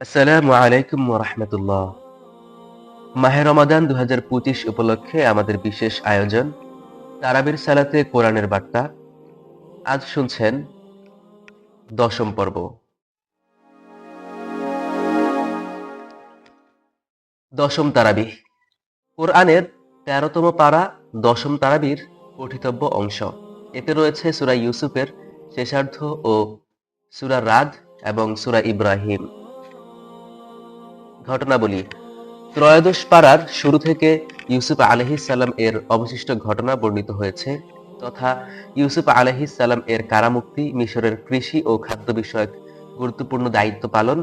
আসসালামু আলাইকুম রহমতুল্লাহ। মাহে রমাদান দু হাজার পঁচিশ উপলক্ষে আমাদের বিশেষ আয়োজন, তারাবির সালাতে কোরআনের বার্তা। আজ শুনছেন দশম পর্ব। দশম তারাবি কোরআনের তেরোতম পারা দশম তারাবির পঠিতব্য অংশ। এতে রয়েছে সুরা ইউসুফের শেষার্ধ ও সুরা রাদ এবং সুরা ইব্রাহিম। ঘটনাবলী। ত্রয়োদশ পাড়ার শুরু থেকে ইউসুফ আলহিস সালাম এর অবশিষ্ট ঘটনা বর্ণিত হয়েছে তথা ইউসুফ আলহিস সালাম এর কারামুক্তি, মিশরের কৃষি ও খাদ্য বিষয়ক গুরুত্বপূর্ণ দায়িত্ব পালন,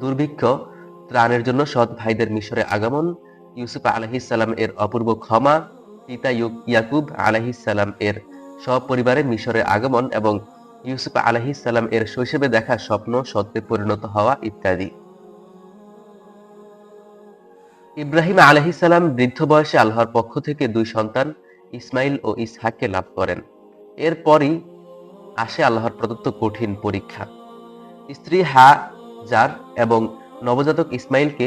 দুর্ভিক্ষ, ত্রাণের জন্য সৎ ভাইদের মিশরে আগমন, ইউসুফ আলহিস সালাম এর অপূর্ব ক্ষমা, পিতা ইয়াকুব আলহিস সালাম এর সপরিবারে মিশরে আগমন এবং ইউসুফ আলহিস সালাম এর শৈশবে দেখা স্বপ্ন, সত্যে পরিণত হওয়া ইত্যাদি। ইব্রাহিম আলহিসাল্লাম বৃদ্ধ বয়সে আল্লাহর পক্ষ থেকে দুই সন্তান, ইসমাইল ও ইসহাককে লাভ করেন। এরপরই আসে আল্লাহর প্রদত্ত কঠিন পরীক্ষা। স্ত্রী হা জার এবং নবজাতক ইসমাইলকে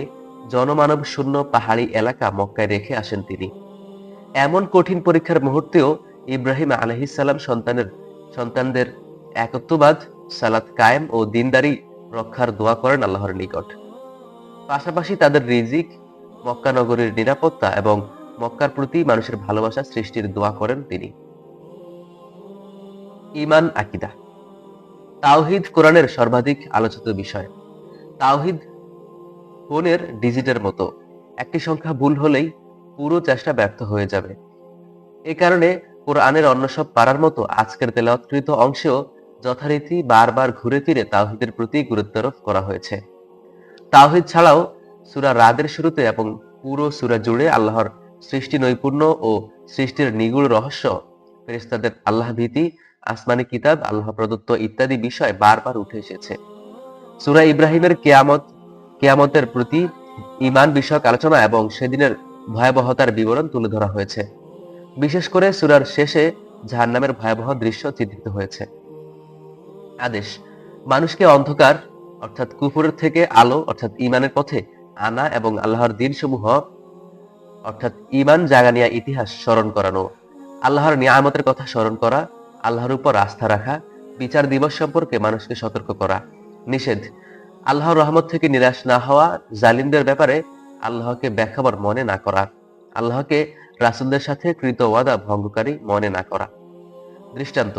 জনমানব শূন্য পাহাড়ি এলাকা মক্কায় রেখে আসেন তিনি। এমন কঠিন পরীক্ষার মুহূর্তেও ইব্রাহিম আলহিসাল্লাম সন্তানের, সন্তানদের একত্ববাদ, সালাত কায়েম ও দিনদারি রক্ষার দোয়া করেন আল্লাহর নিকট। পাশাপাশি তাদের রিজিক মক্কা নগরীর নিরাপত্তা এবং মক্কার প্রতি মানুষের ভালোবাসা সৃষ্টির দোয়া করেন তিনি। ইমান আকিদা। তাওহিদ কোরআনের সর্বাধিক আলোচিত বিষয়। তাওহিদ ফোনের ডিজিটের মতো। একটি সংখ্যা ভুল হলেই পুরো চেষ্টা ব্যর্থ হয়ে যাবে। এ কারণে কোরআনের অন্য সব পারার মতো আজকের তেলাওয়াতকৃত অংশেও যথারীতি বারবার ঘুরে ফিরে তাওহিদের প্রতি গুরুত্বারোপ করা হয়েছে। তাওহিদ ছাড়াও সুরা রাদের শুরুতে এবং পুরো সুরা জুড়ে আল্লাহর সৃষ্টি নৈপুণ্য ও সৃষ্টির নিগুড় রহস্য, ফেরেশতাদের আল্লাহ ভীতি, আসমানি কিতাব, আল্লাহ প্রদত্ত ইত্যাদি বিষয় বারবার উঠে এসেছে। সুরা ইব্রাহিমের কেয়ামত, কেয়ামতের প্রতি ইমান বিষয়ক আলোচনা এবং সেদিনের ভয়াবহতার বিবরণ তুলে ধরা হয়েছে। বিশেষ করে সুরার শেষে জাহান্নামের ভয়াবহ দৃশ্য চিত্রিত হয়েছে। আদেশ, মানুষকে অন্ধকার, অর্থাৎ কুফুরের থেকে আলো, অর্থাৎ ইমানের পথে আনা এবং আল্লাহর দিনসমূহ, অর্থাৎ ইমান জাগানিয়া ইতিহাস স্মরণ করানো, আল্লাহর নিয়ামতের কথা স্মরণ করা, আল্লাহর উপর আস্থা রাখা, বিচার দিবস সম্পর্কে মানুষকে সতর্ক করা। নিষেধ, আল্লাহর রহমত থেকে নিরাশ না হওয়া জালিমদের ব্যাপারে আল্লাহকে ব্যাখ্যাবার মনে না করা, আল্লাহকে রাসুলদের সাথে কৃত ওয়াদা ভঙ্গকারী মনে না করা। দৃষ্টান্ত,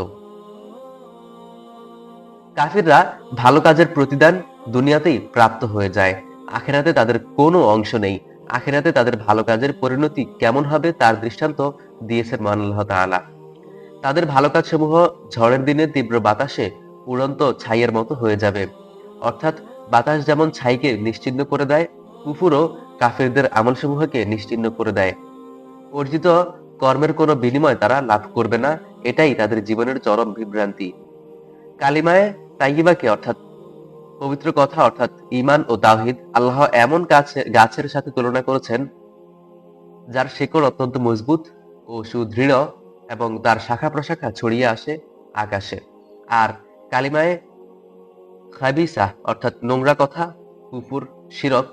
কাফিররা ভালো কাজের প্রতিদান দুনিয়াতেই প্রাপ্ত হয়ে যায়। আখেরাতে তাদের কোনো অংশ নেই। আখেরাতে তাদের ভালো কাজের পরিণতি কেমন হবে তার দৃষ্টান্ত দিয়েছেন আল্লাহ তাআলা। তাদের ভালো কাজসমূহ ঝড়ের দিনে তীব্র বাতাসে উড়ন্ত ছাইয়ের মতো হয়ে যাবে। অর্থাৎ বাতাস যেমন ছাইকে নিশ্চিহ্ন করে দেয়, কুফুরও কাফিরদের আমলসমূহকে নিশ্চিহ্ন করে দেয়। অর্জিত কর্মের কোনো বিনিময় তারা লাভ করবে না, এটাই তাদের জীবনের চরম বিভ্রান্তি। কালিমায় তাইবাকে অর্থাৎ পবিত্র কথা অর্থাৎ ইমান ও তাওহিদ আল্লাহ এমন গাছে, গাছের সাথে তুলনা করেছেন, যার শেকড় অত্যন্ত মজবুত ও সুদৃঢ় এবং তার শাখা প্রশাখা ছড়িয়ে আসে আকাশে। আর কালিমায় খাবিসা, অর্থাৎ নোংরা কথা কুপুর শিরক,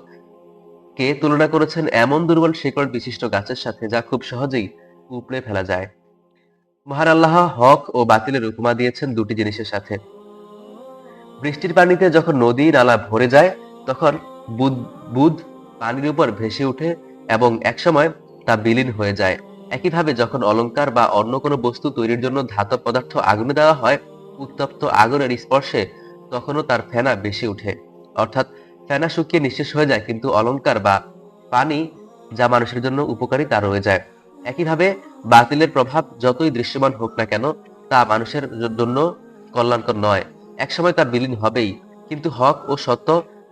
কে তুলনা করেছেন এমন দুর্বল শেকড় বিশিষ্ট গাছের সাথে যা খুব সহজেই উপড়ে ফেলা যায়। মহান আল্লাহ হক ও বাতিলের উপমা দিয়েছেন দুটি জিনিসের সাথে। বৃষ্টির পানিতে যখন নদী নালা ভরে যায়, তখন বুদ বুদ পানির উপর ভেসে ওঠে এবং একসময় তা বিলীন হয়ে যায়। একইভাবে যখন অলংকার বা অন্য কোনো বস্তু তৈরির জন্য ধাতব পদার্থ আগুনে দেওয়া হয়, উত্তপ্ত আগুনের স্পর্শে তখনও তার ফেনা বেশি উঠে অর্থাৎ ফেনা শুকিয়ে নিঃশেষ হয়ে যায়, কিন্তু অলঙ্কার বা পানি যা মানুষের জন্য উপকারী তা রয়ে যায়। একইভাবে বাতিলের প্রভাব যতই দৃশ্যমান হোক না কেন, তা মানুষের জন্য কল্যাণকর নয়। একসময় তার বিলীন হবেই, কিন্তু হক ও সত্য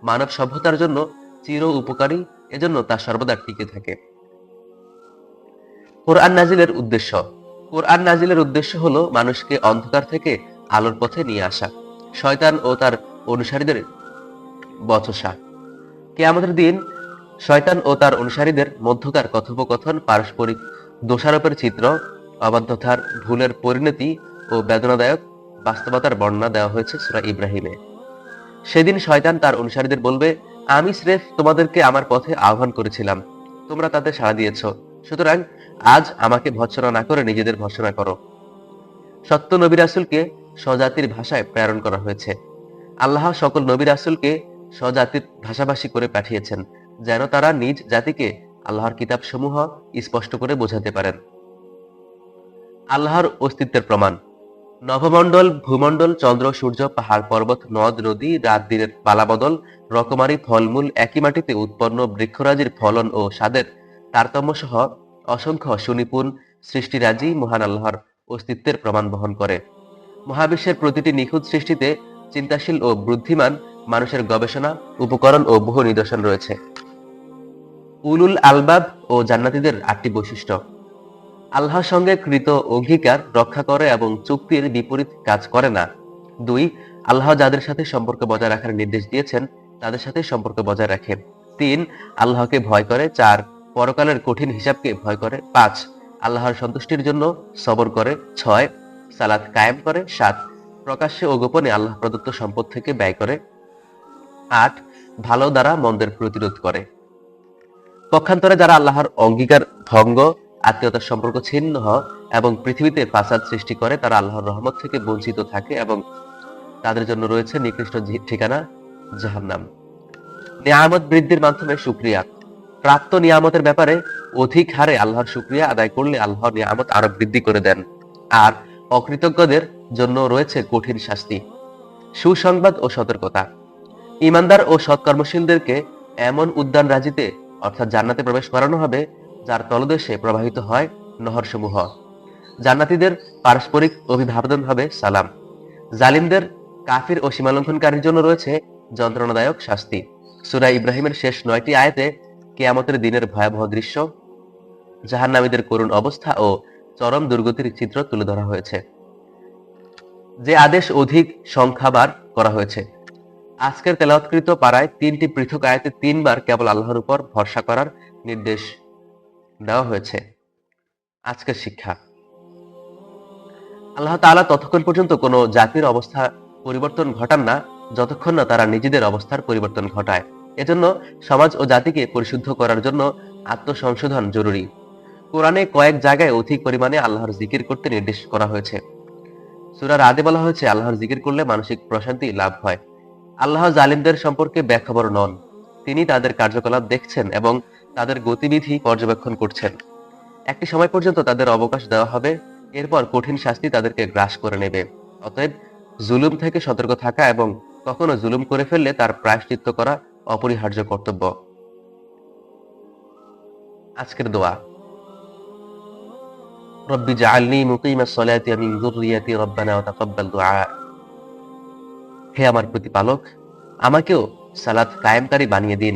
মানব সভ্যতার জন্য চির উপকারী, এজন্য তা সর্বদা টিকে থাকে। কোরআন নাজিলের উদ্দেশ্য। কোরআন নাজিলের উদ্দেশ্য হলো মানুষকে অন্ধকার থেকে আলোর পথে নিয়ে আসা, শয়তান ও তার অনুসারীদের বচসা। কে আমাদের দিন শয়তান ও তার অনুসারীদের মধ্যকার কথোপকথন, পারস্পরিক দোষারোপের চিত্র, অবাধ্যতার, ভুলের পরিণতি ও বেদনাদায়ক বাস্তবতার বর্ণনা দেওয়া হয়েছে সূরা ইব্রাহিমে। সেদিন শয়তান তার অনুসারীদের বলবে, আমি স্রেফ তোমাদেরকে আমার পথে আহ্বান করেছিলাম। তোমরা তাতে সাড়া দিয়েছ। সুতরাং আজ আমাকে ভৎসনা না করে নিজেদের ভৎসনা করো। সত্য নবী রাসুলকে স্বজাতির ভাষায় প্রেরণ করা হয়েছে। আল্লাহ সকল নবী রাসুলকে স্বজাতির ভাষাভাষী করে পাঠিয়েছেন, যেন তারা নিজ জাতিকে আল্লাহর কিতাব সমূহ স্পষ্ট করে বোঝাতে পারেন। আল্লাহর অস্তিত্বের প্রমাণ। নভমণ্ডল ভূমণ্ডল, চন্দ্র, সূর্য, পাহাড়, পর্বত, নদ, নদী, রাত, দিনের পালাবদল রকমারি ফলমূল একই মাটিতে উৎপন্ন বৃক্ষরাজির ফলন ও স্বাদের তারতম্য সহ অসংখ্য সুনিপুণ সৃষ্টিরাজি মহান আল্লাহর অস্তিত্বের প্রমাণ বহন করে। মহাবিশ্বের প্রতিটি নিখুঁত সৃষ্টিতে চিন্তাশীল ও বুদ্ধিমান মানুষের গবেষণা, উপকরণ ও বহু নিদর্শন রয়েছে। উলুল আলবাব ও জান্নাতীদের আটটি বৈশিষ্ট্য। আল্লাহর সঙ্গে কৃত অঙ্গীকার রক্ষা করে এবং চুক্তির বিপরীত কাজ করে না। দুই, আল্লাহ যাদের সাথে সম্পর্ক বজায় রাখার নির্দেশ দিয়েছেন, তাদের সাথে সম্পর্ক বজায় রাখে। তিন, আল্লাহকে ভয় করে। চার, পরকালের কঠিন হিসাবকে ভয় করে। পাঁচ, আল্লাহর সন্তুষ্টির জন্য সবর করে। ছয়, সালাত কায়েম করে। সাত, প্রকাশ্যে ও গোপনে আল্লাহ প্রদত্ত সম্পদ থেকে ব্যয় করে। আট, ভালো দ্বারা মন্দের প্রতিরোধ করে। পক্ষান্তরে যারা আল্লাহর অঙ্গীকার ভঙ্গ আত্মীয়তার সম্পর্ক ছিন্ন হয় এবং পৃথিবীতে ফাসাদ সৃষ্টি করে, তারা আল্লাহর রহমত থেকে বঞ্চিত থাকে এবং তাদের জন্য রয়েছে নিকৃষ্ট ঠিকানা জাহান্নাম। নিয়ামত বৃদ্ধির মাধ্যমে সুক্রিয়া প্রাপ্ত নিয়ামতের ব্যাপারে অধিক হারে আল্লাহর সুক্রিয়া আদায় করলে আল্লাহর নিয়ামত আরও বৃদ্ধি করে দেন। আর অকৃতজ্ঞদের জন্য রয়েছে কঠিন শাস্তি। সুসংবাদ ও সতর্কতা। ইমানদার ও সৎকর্মশীলদেরকে এমন উদ্যান রাজিতে, অর্থাৎ জান্নাতে প্রবেশ করানো হবে যার তলদেশে প্রবাহিত হয় নহরসমূহ। জান্নাতীদের পারস্পরিক অভিভাবন হবে সালাম। জালিমদের কাফির ও সীমালঙ্ঘনকারীর জন্য রয়েছে যন্ত্রণাদায়ক শাস্তি। সুরা ইব্রাহিমের শেষ নয়টি আয়াতে কেয়ামতের দিনের ভয়াবহ দৃশ্য, জাহান্নামীদের করুণ অবস্থা ও চরম দুর্গতির চিত্র তুলে ধরা হয়েছে। যে আদেশ অধিক সংখ্যাবার করা হয়েছে। আজকের তেলাৎকৃত পাড়ায় তিনটি পৃথক আয়াতে তিনবার কেবল আল্লাহর উপর ভরসা করার নির্দেশ দেওয়া হয়েছে। আজকের শিক্ষা। আল্লাহ তাআলা ততক্ষণ পর্যন্ত কোনো জাতির অবস্থা পরিবর্তন ঘটান না, যতক্ষণ না তারা নিজেদের অবস্থার পরিবর্তন ঘটায়। এজন্য সমাজ ও জাতিকে পরিশুদ্ধ করার জন্য আত্মসংশোধন জরুরি। কোরআনে কয়েক জায়গায় অধিক পরিমাণে আল্লাহর জিকির করতে নির্দেশ করা হয়েছে। সূরার আদে বলা হয়েছে, আল্লাহর জিকির করলে মানসিক প্রশান্তি লাভ হয়। আল্লাহ জালিমদের সম্পর্কে ব্যাখ্যাবর নন। তিনি তাদের কার্যকলাপ দেখছেন এবং তাদের গতিবিধি পর্যবেক্ষণ করছেন। একটি সময় পর্যন্ত তাদের অবকাশ দেওয়া হবে, এরপর কঠিন শাস্তি তাদেরকে গ্রাস করে নেবে। অতএব জুলুম থেকে সতর্ক থাকা এবং কখনো জুলুম করে ফেললে তার প্রায়শ্চিত্ত করা অপরিহার্য কর্তব্য। আজকের দোয়া। রব্বি জাআলনি মুকিমাস সালাতি মিন যুররিয়াতি রব্বানা ওয়া তাকাব্বাল দুআ। হে আমার প্রতিপালক, আমাকেও সালাত কায়েমকারী বানিয়ে দিন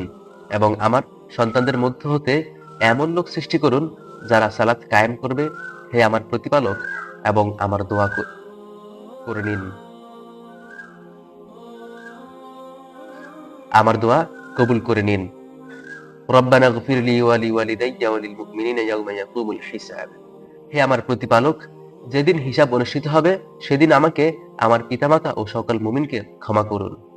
এবং আমার সন্তানদের মধ্য হতে এমন লোক সৃষ্টি করুন যারা সালাত কায়েম করবে। হে আমার প্রতিপালক, এবং আমার দোয়া করে নিন। আমার দোয়া কবুল করে নিন। রব্বানা গফির লি ওয়া লিওয়ালিদাইয়া ওয়া লিল মুমিনিনা হে আমার প্রতিপালক, যেদিন হিসাব অনুষ্ঠিত হবে, সেদিন আমাকে, আমার পিতামাতা ও সকল মুমিনকে ক্ষমা করুন।